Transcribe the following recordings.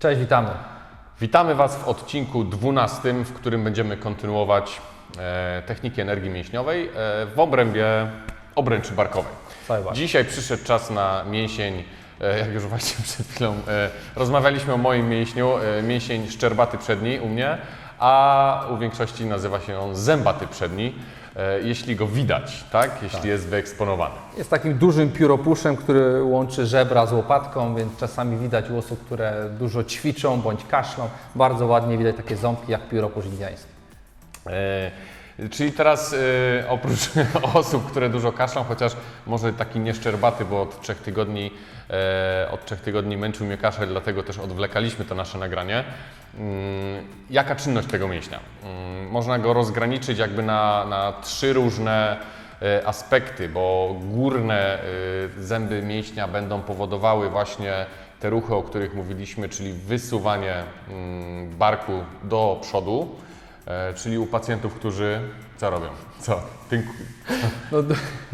Cześć, witamy. Witamy Was w odcinku 12, w którym będziemy kontynuować e, techniki energii mięśniowej e, w obrębie obręczy barkowej. Dzisiaj przyszedł czas na mięsień, e, jak już właśnie przed chwilą e, rozmawialiśmy o moim mięśniu, e, mięsień szczerbaty przedni u mnie, a u większości nazywa się on zębaty przedni, jeśli go widać, tak? Jeśli jest wyeksponowany. Jest takim dużym pióropuszem, który łączy żebra z łopatką, więc czasami widać u osób, które dużo ćwiczą bądź kaszlą. Bardzo ładnie widać takie ząbki jak pióropusz indiański. E, Czyli teraz e, oprócz osób, które dużo kaszlą, chociaż może taki nieszczerbaty, bo od trzech tygodni, e, od trzech tygodni męczył mnie kaszel, dlatego też odwlekaliśmy to nasze nagranie. Mm, Jaka czynność tego mięśnia? Mm, Można go rozgraniczyć jakby na, na trzy różne e, aspekty, bo górne e, zęby mięśnia będą powodowały właśnie te ruchy, o których mówiliśmy, czyli wysuwanie mm, barku do przodu. E, czyli u pacjentów, którzy co robią? Co? Tynku, No,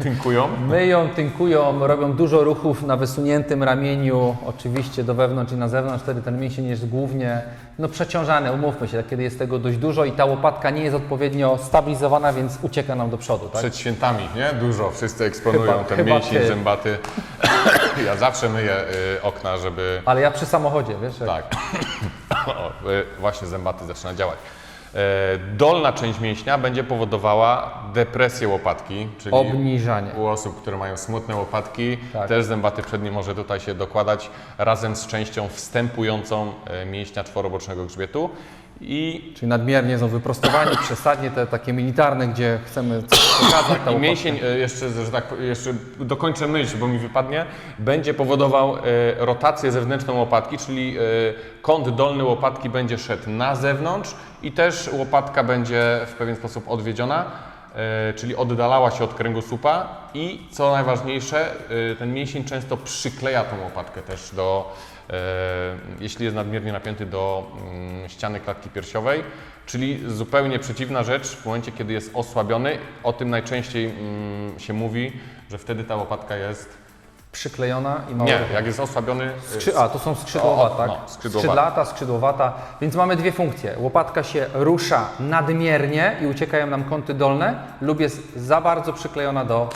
tynkują? myją, tynkują, robią dużo ruchów na wysuniętym ramieniu, oczywiście do wewnątrz i na zewnątrz, wtedy ten mięsień jest głównie no, przeciążany, umówmy się, kiedy jest tego dość dużo i ta łopatka nie jest odpowiednio stabilizowana, więc ucieka nam do przodu. Tak? Przed świętami, nie? Dużo. Wszyscy eksponują Chyba- ten chyba mięsień ty. zębaty. ja zawsze myję y, okna, żeby... Ale ja przy samochodzie, wiesz? jak- Tak. o, y, właśnie zębaty zaczyna działać. E, dolna część mięśnia będzie powodowała depresję łopatki, czyli Obniżanie. u osób, które mają smutne łopatki, Tak. też zębaty przedni może tutaj się dokładać razem z częścią wstępującą e, mięśnia czworobocznego grzbietu i Czyli nadmiernie są wyprostowani, przesadnie te takie militarne, gdzie chcemy coś pokazać. Ta I mięsień, e, jeszcze, że tak, jeszcze dokończę myśl, bo mi wypadnie, będzie powodował e, rotację zewnętrzną łopatki, czyli e, kąt dolny łopatki będzie szedł na zewnątrz i też łopatka będzie w pewien sposób odwiedziona, e, czyli oddalała się od kręgosłupa i co najważniejsze, e, ten mięsień często przykleja tą łopatkę też do, jeśli jest nadmiernie napięty do mm, ściany klatki piersiowej, czyli zupełnie przeciwna rzecz w momencie, kiedy jest osłabiony. O tym najczęściej mm, się mówi, że wtedy ta łopatka jest. Przyklejona i mało Nie, jak jest osłabiony. y, Skrzy... A, to są skrzydłowate, O, tak? no, skrzydłowate. Skrzydlata, skrzydłowata. Więc mamy dwie funkcje. Łopatka się rusza nadmiernie i uciekają nam kąty dolne lub jest za bardzo przyklejona do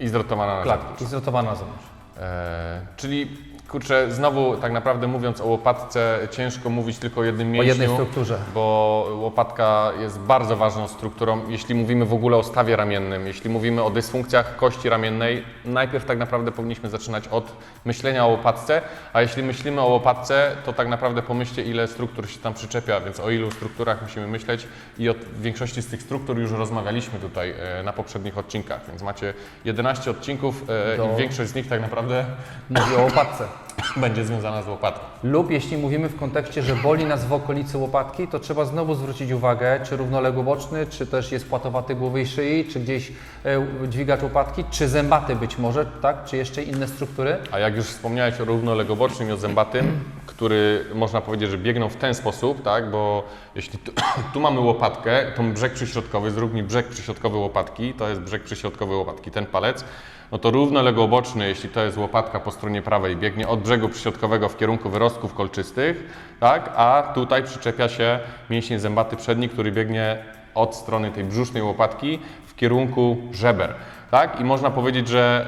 I zrotowana na klatki i zrotowana na zewnątrz. E, czyli kurczę, znowu tak naprawdę mówiąc o łopatce, ciężko mówić tylko o jednym O mięśniu. jednej strukturze. bo łopatka jest bardzo ważną strukturą, jeśli mówimy w ogóle o stawie ramiennym, jeśli mówimy o dysfunkcjach kości ramiennej, najpierw tak naprawdę powinniśmy zaczynać od myślenia o łopatce, a jeśli myślimy o łopatce, to tak naprawdę pomyślcie, ile struktur się tam przyczepia, więc o ilu strukturach musimy myśleć i o większości z tych struktur już rozmawialiśmy tutaj e, na poprzednich odcinkach, więc macie 11 odcinków e, i większość z nich tak naprawdę Mówię o łopatce. będzie związana z łopatką. Lub jeśli mówimy w kontekście, że boli nas w okolicy łopatki, to trzeba znowu zwrócić uwagę, czy równoległy boczny, czy też jest płatowaty głowy i szyi, czy gdzieś e, dźwigacz łopatki, czy zębaty być może, tak? Czy jeszcze inne struktury. A jak już wspomniałeś o równolegobocznym i o zębatym, który można powiedzieć, że biegną w ten sposób, tak, bo jeśli tu, tu mamy łopatkę, to brzeg przyśrodkowy, zrób mi brzeg przyśrodkowy łopatki, to jest brzeg przyśrodkowy łopatki, ten palec, no to równolegoboczny, jeśli to jest łopatka po stronie prawej, biegnie od brzegu przyśrodkowego w kierunku wyrostków kolczystych, tak, a tutaj przyczepia się mięsień zębaty przedni, który biegnie od strony tej brzusznej łopatki w kierunku żeber. Tak? I można powiedzieć, że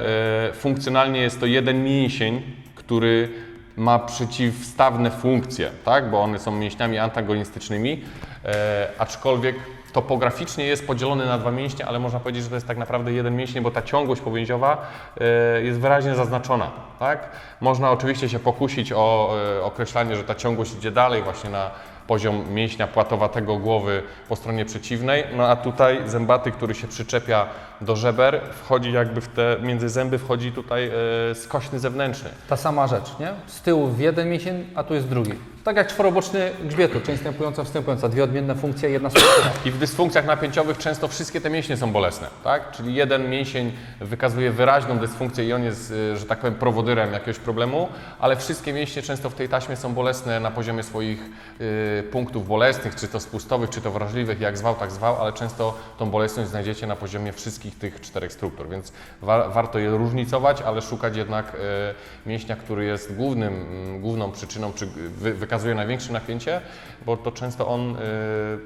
e, funkcjonalnie jest to jeden mięsień, który ma przeciwstawne funkcje, tak? bo one są mięśniami antagonistycznymi, e, aczkolwiek topograficznie jest podzielony na dwa mięśnie, ale można powiedzieć, że to jest tak naprawdę jeden mięsień, bo ta ciągłość powięziowa e, jest wyraźnie zaznaczona. Tak? Można oczywiście się pokusić o e, określanie, że ta ciągłość idzie dalej właśnie na poziom mięśnia płatowatego głowy po stronie przeciwnej, no a tutaj zębaty, który się przyczepia do żeber, wchodzi jakby w te, między zęby wchodzi tutaj e, skośny zewnętrzny. Ta sama rzecz, nie? Z tyłu w jeden mięsień, a tu jest drugi. Tak jak czworoboczny grzbietu, część wstępująca, wstępująca, dwie odmienne funkcje, jedna struktura. I w dysfunkcjach napięciowych często wszystkie te mięśnie są bolesne, tak? Czyli jeden mięsień wykazuje wyraźną dysfunkcję i on jest, y, że tak powiem, prowodyrem jakiegoś problemu, ale wszystkie mięśnie często w tej taśmie są bolesne na poziomie swoich y, y, punktów bolesnych, czy to spustowych, czy to wrażliwych, jak zwał, tak zwał, ale często tą bolesność znajdziecie na poziomie wszystkich tych czterech struktur, więc wa warto je różnicować, ale szukać jednak y, mięśnia, który jest głównym, mm, główną przyczyną, czy wy wykazuje największe napięcie, bo to często on y,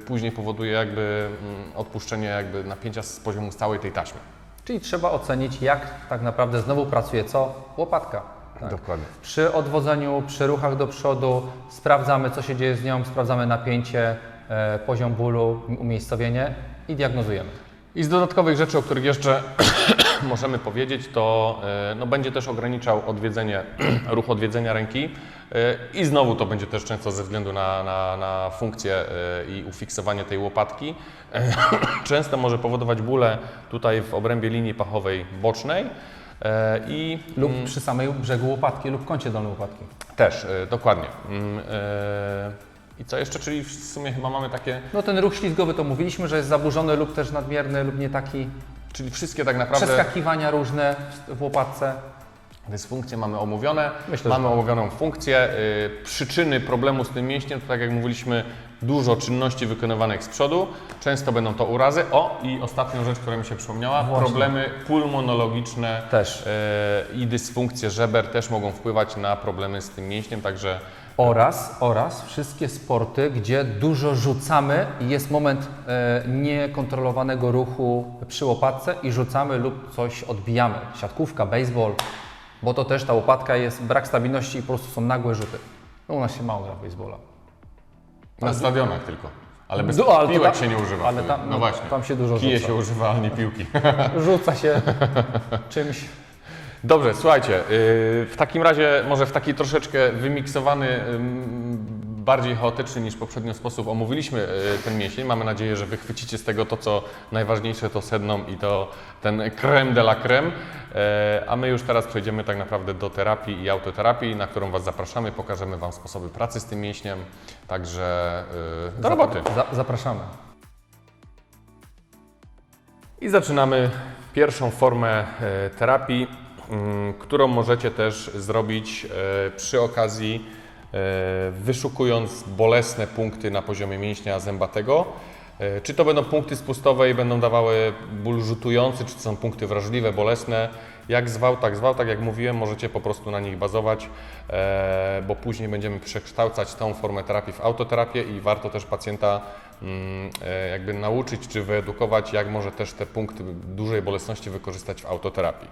później powoduje jakby mm, odpuszczenie jakby napięcia z poziomu całej tej taśmy. Czyli trzeba ocenić, jak tak naprawdę znowu pracuje co? Łopatka. Tak. Dokładnie. Przy odwodzeniu, przy ruchach do przodu sprawdzamy, co się dzieje z nią, sprawdzamy napięcie, e, poziom bólu, umiejscowienie i diagnozujemy. I z dodatkowych rzeczy, o których jeszcze możemy powiedzieć, to e, no, będzie też ograniczał odwiedzenie, ruch odwiedzenia ręki i znowu to będzie też często ze względu na, na, na funkcję e, i ufiksowanie tej łopatki. E, Często może powodować bóle tutaj w obrębie linii pachowej bocznej e, i Lub przy samej brzegu łopatki lub kącie dolnej łopatki. też, e, dokładnie. Mm, e, I co jeszcze, czyli w sumie chyba mamy takie, No ten ruch ślizgowy to mówiliśmy, że jest zaburzony lub też nadmierny lub nie taki. czyli wszystkie tak naprawdę... Przeskakiwania różne w łopatce. Dysfunkcje mamy omówione, Myślę, że mamy omówioną funkcję. Y, przyczyny problemu z tym mięśniem, to tak jak mówiliśmy, dużo czynności wykonywanych z przodu, często będą to urazy. O, i ostatnią rzecz, która mi się przypomniała, Właśnie. problemy pulmonologiczne Też. y, i dysfunkcje żeber też mogą wpływać na problemy z tym mięśniem, także Oraz, oraz wszystkie sporty, gdzie dużo rzucamy i jest moment e, niekontrolowanego ruchu przy łopatce i rzucamy lub coś odbijamy. Siatkówka, baseball, bo to też ta łopatka jest, brak stabilności i po prostu są nagłe rzuty. No u nas się mało gra w baseballa. na stadionach tylko. Ale bez No, ale piłek tam- się nie używa. ale tam- no no, właśnie. tam się dużo Kije rzuca. się używa, ale nie piłki. Rzuca się czymś. Dobrze, słuchajcie, yy, w takim razie może w taki troszeczkę wymiksowany, ym, bardziej chaotyczny niż poprzednio sposób omówiliśmy yy, ten mięsień. Mamy nadzieję, że wychwycicie z tego to, co najważniejsze, to sedną i to ten creme de la creme. Yy, A my już teraz przejdziemy tak naprawdę do terapii i autoterapii, na którą Was zapraszamy. Pokażemy Wam sposoby pracy z tym mięśniem. Także yy, do roboty. Za, zapraszamy. I zaczynamy pierwszą formę e, terapii, mm, którą możecie też zrobić e, przy okazji, e, wyszukując bolesne punkty na poziomie mięśnia zębatego. E, Czy to będą punkty spustowe i będą dawały ból rzutujący, czy to są punkty wrażliwe, bolesne. Jak zwał, tak zwał, tak jak mówiłem, możecie po prostu na nich bazować, e, bo później będziemy przekształcać tą formę terapii w autoterapię i warto też pacjenta mm, e, jakby nauczyć czy wyedukować, jak może też te punkty dużej bolesności wykorzystać w autoterapii.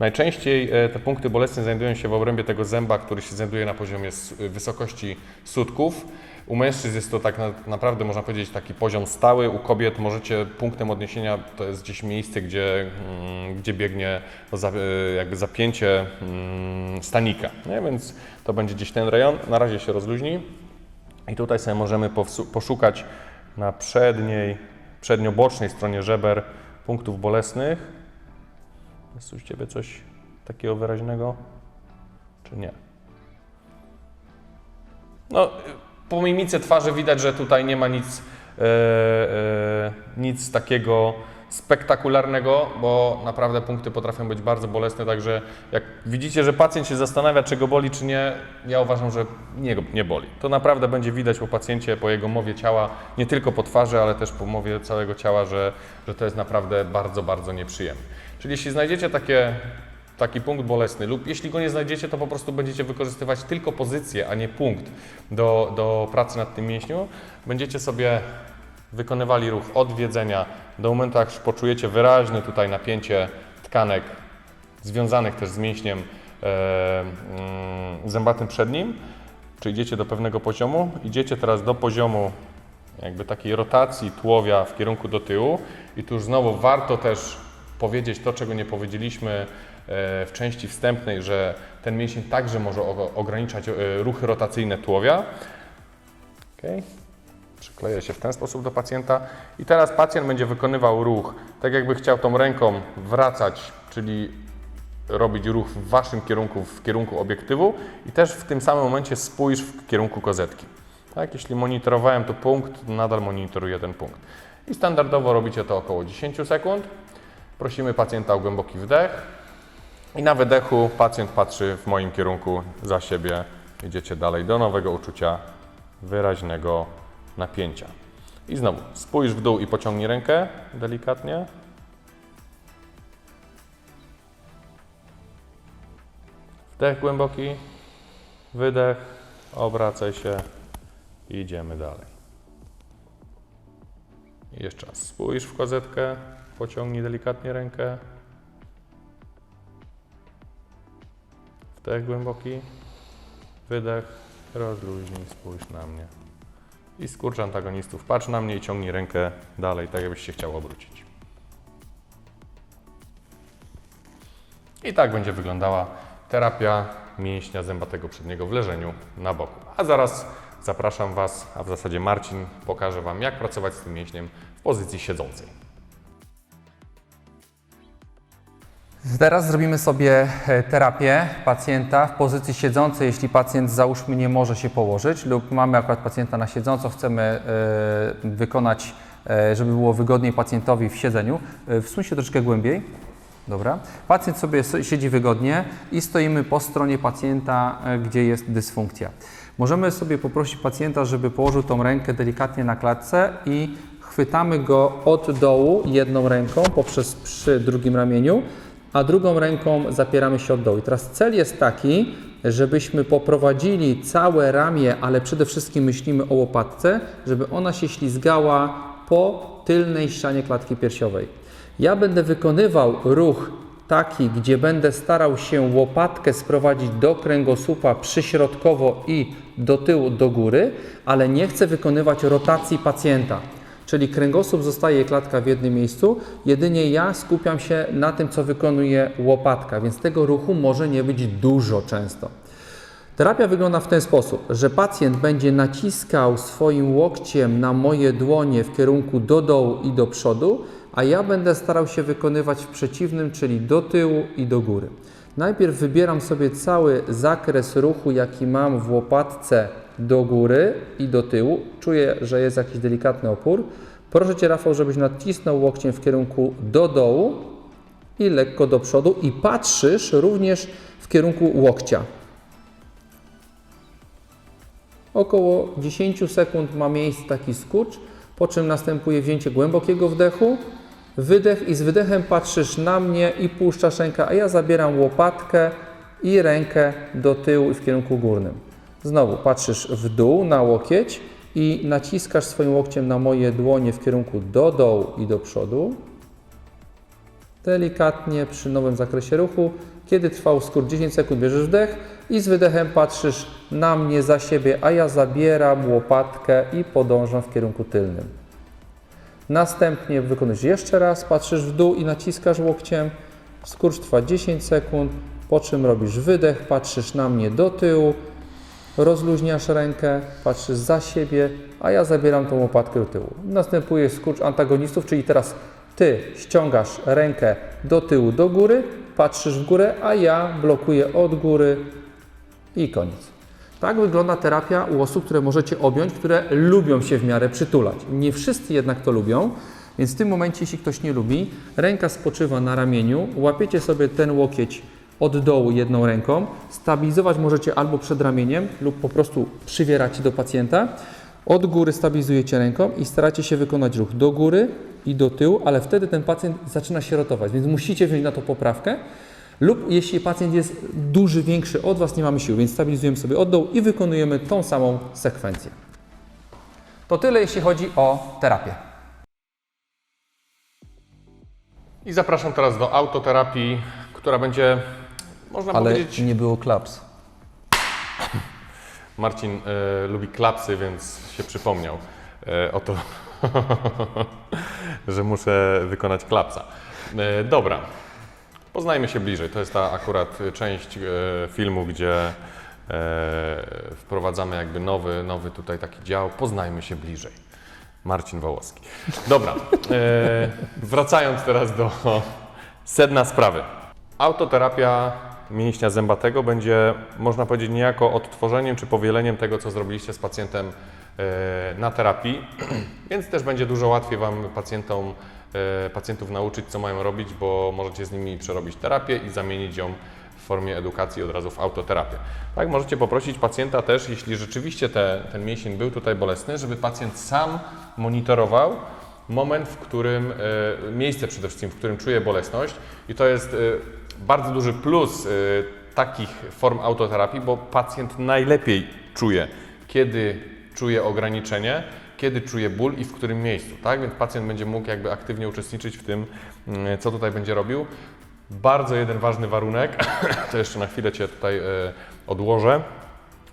Najczęściej e, te punkty bolesne znajdują się w obrębie tego zęba, który się znajduje na poziomie s- wysokości sutków. U mężczyzn jest to tak na, naprawdę, można powiedzieć, taki poziom stały. U kobiet możecie punktem odniesienia to jest gdzieś miejsce, gdzie, mm, gdzie biegnie e, jakby zapięcie mm, stanika. Nie? Więc to będzie gdzieś ten rejon. Na razie się rozluźni. I tutaj sobie możemy poszukać na przedniej, przedniobocznej stronie żeber punktów bolesnych. Jest u Ciebie coś takiego wyraźnego, czy nie? No, po mimice twarzy widać, że tutaj nie ma nic, e, e, nic takiego spektakularnego, bo naprawdę punkty potrafią być bardzo bolesne, także jak widzicie, że pacjent się zastanawia, czy go boli, czy nie, ja uważam, że nie, nie boli. To naprawdę będzie widać po pacjencie, po jego mowie ciała, nie tylko po twarzy, ale też po mowie całego ciała, że, że to jest naprawdę bardzo, bardzo nieprzyjemne. Czyli jeśli znajdziecie takie taki punkt bolesny, lub jeśli go nie znajdziecie, to po prostu będziecie wykorzystywać tylko pozycję, a nie punkt do, do pracy nad tym mięśniu. Będziecie sobie wykonywali ruch odwiedzenia do momentu, już poczujecie wyraźne tutaj napięcie tkanek związanych też z mięśniem e, mm, zębatym przednim. Przejdziecie do pewnego poziomu, idziecie teraz do poziomu jakby takiej rotacji tułowia w kierunku do tyłu i tu już znowu warto też powiedzieć to, czego nie powiedzieliśmy e, w części wstępnej, że ten mięsień także może ograniczać e, ruchy rotacyjne tułowia. Okay. Przykleję się w ten sposób do pacjenta i teraz pacjent będzie wykonywał ruch, tak jakby chciał tą ręką wracać, czyli robić ruch w Waszym kierunku, w kierunku obiektywu i też w tym samym momencie spójrz w kierunku kozetki. Tak, jeśli monitorowałem tu punkt, nadal monitoruję ten punkt. I standardowo robicie to około 10 sekund. Prosimy pacjenta o głęboki wdech i na wydechu pacjent patrzy w moim kierunku za siebie. Idziecie dalej do nowego uczucia wyraźnego napięcia. I znowu spójrz w dół i pociągnij rękę delikatnie. Wdech głęboki, wydech, obracaj się i idziemy dalej. I jeszcze raz spójrz w kozetkę, pociągnij delikatnie rękę. Wdech głęboki, wydech, rozluźnij, spójrz na mnie. I skurcz antagonistów, patrz na mnie i ciągnij rękę dalej, tak jakbyś się chciał obrócić. I tak będzie wyglądała terapia mięśnia zębatego przedniego w leżeniu na boku. A zaraz zapraszam Was, a w zasadzie Marcin pokaże Wam, jak pracować z tym mięśniem w pozycji siedzącej. Teraz zrobimy sobie e, terapię pacjenta w pozycji siedzącej, jeśli pacjent załóżmy nie może się położyć lub mamy akurat pacjenta na siedząco, chcemy e, wykonać, e, żeby było wygodniej pacjentowi w siedzeniu. Wsuń się troszkę głębiej. Dobra. Pacjent sobie so- siedzi wygodnie i stoimy po stronie pacjenta, gdzie jest dysfunkcja. Możemy sobie poprosić pacjenta, żeby położył tą rękę delikatnie na klatce i chwytamy go od dołu jedną ręką poprzez przy drugim ramieniu, a drugą ręką zapieramy się od dołu. I teraz cel jest taki, żebyśmy poprowadzili całe ramię, ale przede wszystkim myślimy o łopatce, żeby ona się ślizgała po tylnej ścianie klatki piersiowej. Ja będę wykonywał ruch taki, gdzie będę starał się łopatkę sprowadzić do kręgosłupa przyśrodkowo i do tyłu, do góry, ale nie chcę wykonywać rotacji pacjenta. Czyli kręgosłup zostaje klatka w jednym miejscu, jedynie ja skupiam się na tym, co wykonuje łopatka, więc tego ruchu może nie być dużo często. Terapia wygląda w ten sposób, że pacjent będzie naciskał swoim łokciem na moje dłonie w kierunku do dołu i do przodu, a ja będę starał się wykonywać w przeciwnym, czyli do tyłu i do góry. Najpierw wybieram sobie cały zakres ruchu, jaki mam w łopatce do góry i do tyłu. Czuję, że jest jakiś delikatny opór. Proszę Cię, Rafał, żebyś nacisnął łokciem w kierunku do dołu i lekko do przodu i patrzysz również w kierunku łokcia. Około 10 sekund ma miejsce taki skurcz, po czym następuje wzięcie głębokiego wdechu, wydech i z wydechem patrzysz na mnie i puszczasz rękę, a ja zabieram łopatkę i rękę do tyłu i w kierunku górnym. Znowu patrzysz w dół na łokieć i naciskasz swoim łokciem na moje dłonie w kierunku do dołu i do przodu. Delikatnie przy nowym zakresie ruchu. Kiedy trwał skurcz 10 sekund, bierzesz wdech i z wydechem patrzysz na mnie za siebie, a ja zabieram łopatkę i podążam w kierunku tylnym. Następnie wykonujesz jeszcze raz, patrzysz w dół i naciskasz łokciem. Skurcz trwa 10 sekund, po czym robisz wydech, patrzysz na mnie do tyłu, rozluźniasz rękę, patrzysz za siebie, a ja zabieram tą łopatkę do tyłu. Następuje skurcz antagonistów, czyli teraz ty ściągasz rękę do tyłu, do góry, patrzysz w górę, a ja blokuję od góry i koniec. Tak wygląda terapia u osób, które możecie objąć, które lubią się w miarę przytulać. Nie wszyscy jednak to lubią, więc w tym momencie, jeśli ktoś nie lubi, ręka spoczywa na ramieniu, łapiecie sobie ten łokieć od dołu jedną ręką, stabilizować możecie albo przed ramieniem lub po prostu przywieracie do pacjenta. Od góry stabilizujecie ręką i staracie się wykonać ruch do góry i do tyłu, ale wtedy ten pacjent zaczyna się rotować, więc musicie wziąć na to poprawkę. Lub jeśli pacjent jest duży, większy od Was, nie mamy siły, więc stabilizujemy sobie od dołu i wykonujemy tą samą sekwencję. To tyle, jeśli chodzi o terapię. I zapraszam teraz do autoterapii, która będzie, można Ale powiedzieć, nie było klaps. Marcin e, lubi klapsy, więc się przypomniał e, o to, że muszę wykonać klapsa. E, dobra, poznajmy się bliżej. To jest ta akurat część e, filmu, gdzie e, wprowadzamy jakby nowy, nowy tutaj taki dział. Poznajmy się bliżej. Marcin Wołoski. Dobra, e, wracając teraz do sedna sprawy. Autoterapia mięśnia zębatego będzie, można powiedzieć, niejako odtworzeniem czy powieleniem tego, co zrobiliście z pacjentem na terapii, więc też będzie dużo łatwiej Wam pacjentom, pacjentów nauczyć, co mają robić, bo możecie z nimi przerobić terapię i zamienić ją formie edukacji od razu w autoterapię. Tak, możecie poprosić pacjenta też, jeśli rzeczywiście te, ten mięsień był tutaj bolesny, żeby pacjent sam monitorował moment, w którym, e, miejsce przede wszystkim, w którym czuje bolesność i to jest e, bardzo duży plus e, takich form autoterapii, bo pacjent najlepiej czuje, kiedy czuje ograniczenie, kiedy czuje ból i w którym miejscu, tak? Więc pacjent będzie mógł jakby aktywnie uczestniczyć w tym, mm, co tutaj będzie robił. Bardzo jeden ważny warunek, to jeszcze na chwilę Cię tutaj e, odłożę,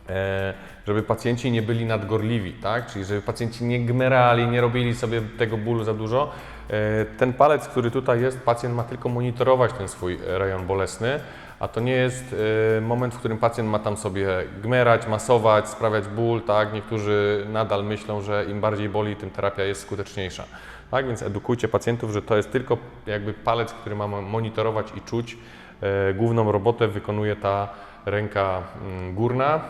e, żeby pacjenci nie byli nadgorliwi, tak? Czyli żeby pacjenci nie gmerali, nie robili sobie tego bólu za dużo. E, Ten palec, który tutaj jest, pacjent ma tylko monitorować ten swój rejon bolesny, a to nie jest e, moment, w którym pacjent ma tam sobie gmerać, masować, sprawiać ból, tak? Niektórzy nadal myślą, że im bardziej boli, tym terapia jest skuteczniejsza. Tak, więc edukujcie pacjentów, że to jest tylko jakby palec, który ma monitorować i czuć. E, Główną robotę wykonuje ta ręka mm, górna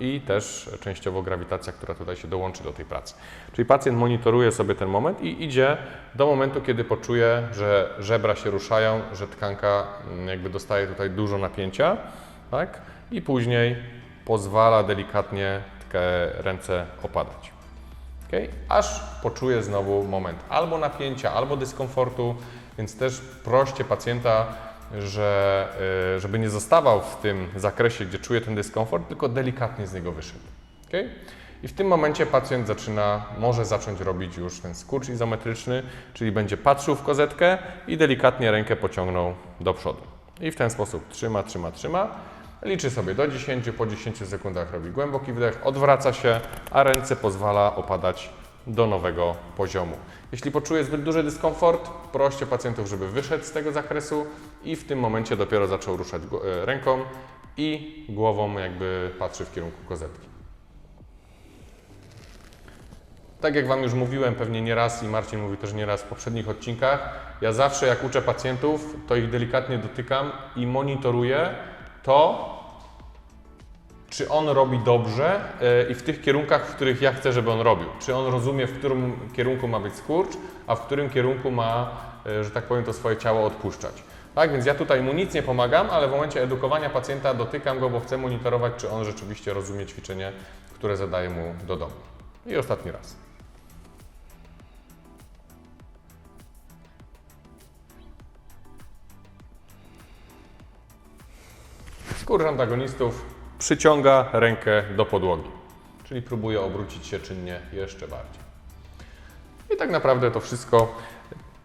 i też częściowo grawitacja, która tutaj się dołączy do tej pracy. Czyli pacjent monitoruje sobie ten moment i idzie do momentu, kiedy poczuje, że żebra się ruszają, że tkanka mm, jakby dostaje tutaj dużo napięcia, tak? I później pozwala delikatnie ręce opadać. Okay? Aż poczuje znowu moment albo napięcia, albo dyskomfortu, więc też proście pacjenta, że, y, żeby nie zostawał w tym zakresie, gdzie czuje ten dyskomfort, tylko delikatnie z niego wyszedł. Okay? I w tym momencie pacjent zaczyna, może zacząć robić już ten skurcz izometryczny, czyli będzie patrzył w kozetkę i delikatnie rękę pociągnął do przodu. I w ten sposób trzyma, trzyma, trzyma. Liczy sobie do 10, po 10 sekundach robi głęboki wdech, odwraca się, a ręce pozwala opadać do nowego poziomu. Jeśli poczuje zbyt duży dyskomfort, proście pacjentów, żeby wyszedł z tego zakresu i w tym momencie dopiero zaczął ruszać e, ręką i głową jakby patrzy w kierunku kozetki. Tak jak Wam już mówiłem pewnie nieraz i Marcin mówił też nieraz w poprzednich odcinkach, ja zawsze jak uczę pacjentów, to ich delikatnie dotykam i monitoruję to, czy on robi dobrze e, i w tych kierunkach, w których ja chcę, żeby on robił. Czy on rozumie, w którym kierunku ma być skurcz, a w którym kierunku ma, e, że tak powiem, to swoje ciało odpuszczać. Tak, więc ja tutaj mu nic nie pomagam, ale w momencie edukowania pacjenta dotykam go, bo chcę monitorować, czy on rzeczywiście rozumie ćwiczenie, które zadaję mu do domu. I ostatni raz. Skurcz antagonistów przyciąga rękę do podłogi, czyli próbuje obrócić się czynnie jeszcze bardziej. I tak naprawdę to wszystko.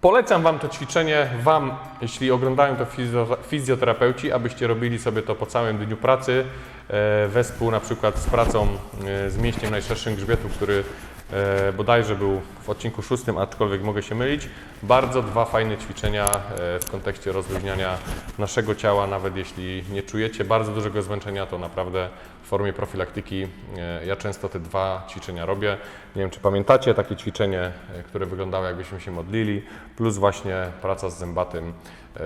Polecam Wam to ćwiczenie, Wam, jeśli oglądają to fizjo- fizjoterapeuci, abyście robili sobie to po całym dniu pracy, e, wespół na przykład z pracą e, z mięśniem najszerszym grzbietu, który bodajże był w odcinku szóstym, aczkolwiek mogę się mylić. Bardzo dwa fajne ćwiczenia e, w kontekście rozluźniania naszego ciała, nawet jeśli nie czujecie bardzo dużego zmęczenia, to naprawdę w formie profilaktyki e, ja często te dwa ćwiczenia robię. Nie wiem, czy pamiętacie takie ćwiczenie, e, które wyglądało jakbyśmy się modlili, plus właśnie praca z zębatym. E,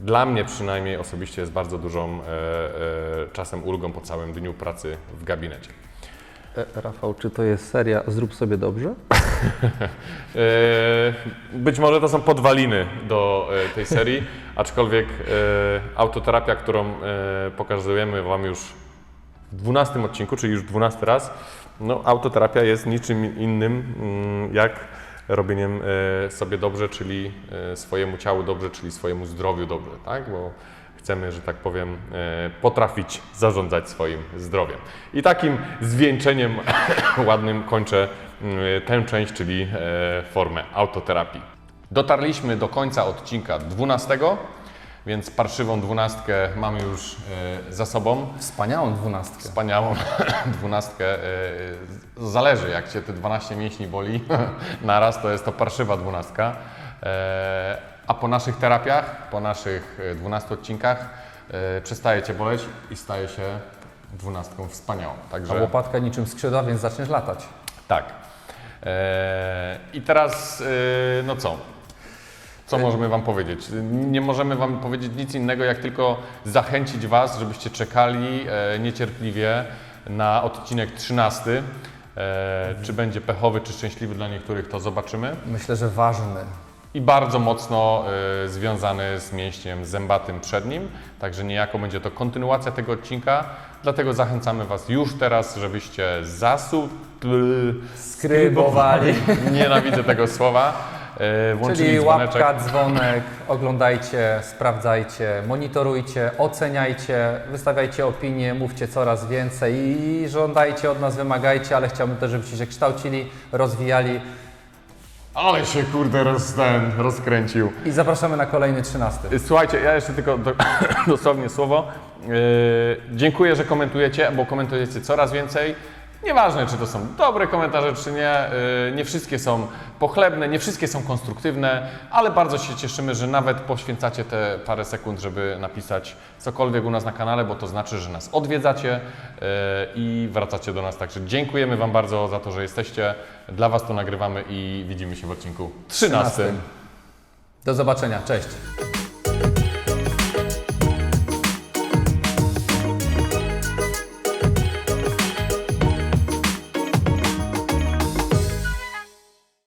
Dla mnie przynajmniej osobiście jest bardzo dużą e, e, czasem ulgą po całym dniu pracy w gabinecie. E, Rafał, czy to jest seria Zrób sobie dobrze? E, Być może to są podwaliny do e, tej serii, aczkolwiek autoterapia, którą pokazujemy Wam już w 12 odcinku, czyli już 12 raz, no autoterapia jest niczym innym mm, jak robieniem sobie dobrze, czyli swojemu ciału dobrze, czyli swojemu zdrowiu dobrze, tak? Bo chcemy, że tak powiem, e, potrafić zarządzać swoim zdrowiem. I takim zwieńczeniem ładnym kończę mm, tę część, czyli e, formę autoterapii. Dotarliśmy do końca odcinka 12, więc parszywą dwunastkę mamy już e, za sobą. Wspaniałą dwunastkę. Wspaniałą dwunastkę. Zależy, jak Cię te 12 mięśni boli naraz, to jest to parszywa dwunastka. E, A po naszych terapiach, po naszych e, 12 odcinkach e, przestaje Cię boleć i staje się dwunastką wspaniałą. A Także łopatka niczym skrzydła, więc zaczniesz latać. tak. E, I teraz, e, no co? Co możemy Wam powiedzieć? Nie możemy Wam powiedzieć nic innego, jak tylko zachęcić Was, żebyście czekali e, niecierpliwie na odcinek 13. E, Czy będzie pechowy, czy szczęśliwy dla niektórych, to zobaczymy. Myślę, że ważny. I bardzo mocno y, związany z mięśniem zębatym przednim, także niejako będzie to kontynuacja tego odcinka, dlatego zachęcamy Was już teraz, żebyście zasub... Skrybowali. Nienawidzę tego słowa. y, Włączyli Czyli dzwoneczek. łapka, dzwonek, oglądajcie, sprawdzajcie, monitorujcie, oceniajcie, wystawiajcie opinie, mówcie coraz więcej i żądajcie od nas, wymagajcie, ale chciałbym też, żebyście się kształcili, rozwijali Ale się kurde roz, ten, rozkręcił. i zapraszamy na kolejny 13. Słuchajcie, ja jeszcze tylko do, dosłownie słowo. Yy, dziękuję, że komentujecie, bo komentujecie coraz więcej. Nieważne, czy to są dobre komentarze, czy nie. Yy, nie wszystkie są pochlebne, nie wszystkie są konstruktywne, ale bardzo się cieszymy, że nawet poświęcacie te parę sekund, żeby napisać cokolwiek u nas na kanale, bo to znaczy, że nas odwiedzacie yy, i wracacie do nas. Także dziękujemy Wam bardzo za to, że jesteście. Dla Was to nagrywamy i widzimy się w odcinku 13. Do zobaczenia, cześć.